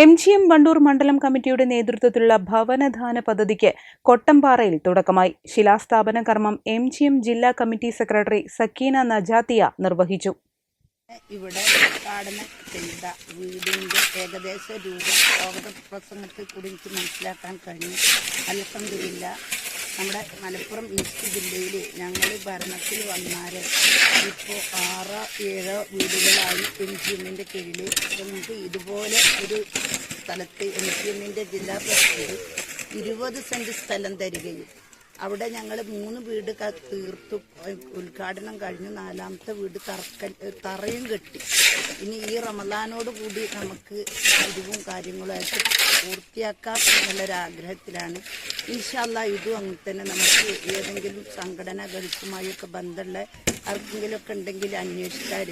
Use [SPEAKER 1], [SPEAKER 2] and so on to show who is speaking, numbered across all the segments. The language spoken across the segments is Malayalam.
[SPEAKER 1] M G M Wandoor മണ്ഡലം കമ്മിറ്റിയുടെ നേതൃത്വത്തിലുള്ള ഭവനദാന പദ്ധതിക്ക് കൊട്ടമ്പാറയിൽ തുടക്കമായി. ശിലാസ്ഥാപന കർമ്മം എം ജി എം ജില്ലാ കമ്മിറ്റി സെക്രട്ടറി സക്കീന നജാത്തിയ നിർവഹിച്ചു.
[SPEAKER 2] ഇവിടെ ഉദ്ഘാടനം ചെയ്ത വീടിന്റെ ഏകദേശ രൂപം സ്വാഗത എനിക്ക് മനസ്സിലാക്കാൻ കഴിഞ്ഞു. അലഹമില്ല നമ്മുടെ മലപ്പുറം ഈസ്റ്റ് ജില്ലയിൽ ഞങ്ങൾ ഭരണത്തിൽ വന്നാൽ ഇപ്പോൾ ആറോ ഏഴോ വീടുകളായി എം ജി എമ്മിന്റെ കീഴിൽ നമുക്ക് ഇതുപോലെ ഒരു സ്ഥലത്ത് എം ജി എമ്മിന്റെ ജില്ലാ പ്രസിഡന്റ് ഇരുപത് സെന്റ് സ്ഥലം തരികയും അവിടെ ഞങ്ങൾ മൂന്ന് വീട് തീർത്തു ഉദ്ഘാടനം കഴിഞ്ഞു. നാലാമത്തെ വീട് തറക്കൽ തറയും കെട്ടി. ഇനി ഈ റമദാനോട് കൂടി നമുക്ക് ഇരിവും കാര്യങ്ങളുമായിട്ട് പൂർത്തിയാക്കാം എന്നുള്ളൊരാഗ്രഹത്തിലാണ് ഇൻഷാല്ല ഇതും അങ്ങനെ തന്നെ നമുക്ക് ഏതെങ്കിലും സംഘടന ഗൾഫുമായൊക്കെ ബന്ധമുള്ള ആർക്കെങ്കിലുമൊക്കെ ഉണ്ടെങ്കിൽ അന്വേഷിച്ചാൽ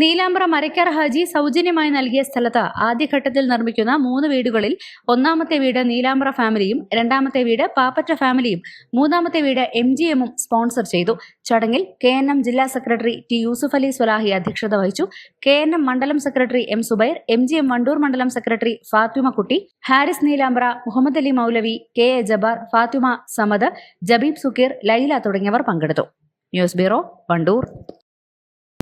[SPEAKER 3] നീലാമ്പ്ര മരക്കാർ ഹാജി സൗജന്യമായി നൽകിയ സ്ഥലത്ത് ആദ്യഘട്ടത്തിൽ നിർമ്മിക്കുന്ന മൂന്ന് വീടുകളിൽ ഒന്നാമത്തെ വീട് നീലാംബ്ര ഫാമിലിയും രണ്ടാമത്തെ വീട് പാപ്പറ്റ ഫാമിലിയും മൂന്നാമത്തെ വീട് എം ജി എമ്മും സ്പോൺസർ ചെയ്തു. ചടങ്ങിൽ കെ എൻ എം ജില്ലാ സെക്രട്ടറി ടി യൂസുഫ് അലി സ്വലാഹി അധ്യക്ഷത വഹിച്ചു. കെ എൻ എം മണ്ഡലം secretary M Zubair M G M Wandoor മണ്ഡലം secretary Fathimakutty Haris Neelambra Muhammad Ali Moulavi K A Jabbar Fathima Samad Jabeeb Sukkeer Laila തുടങ്ങിയവർ പങ്കെടുത്തു. News bureau Wandoor.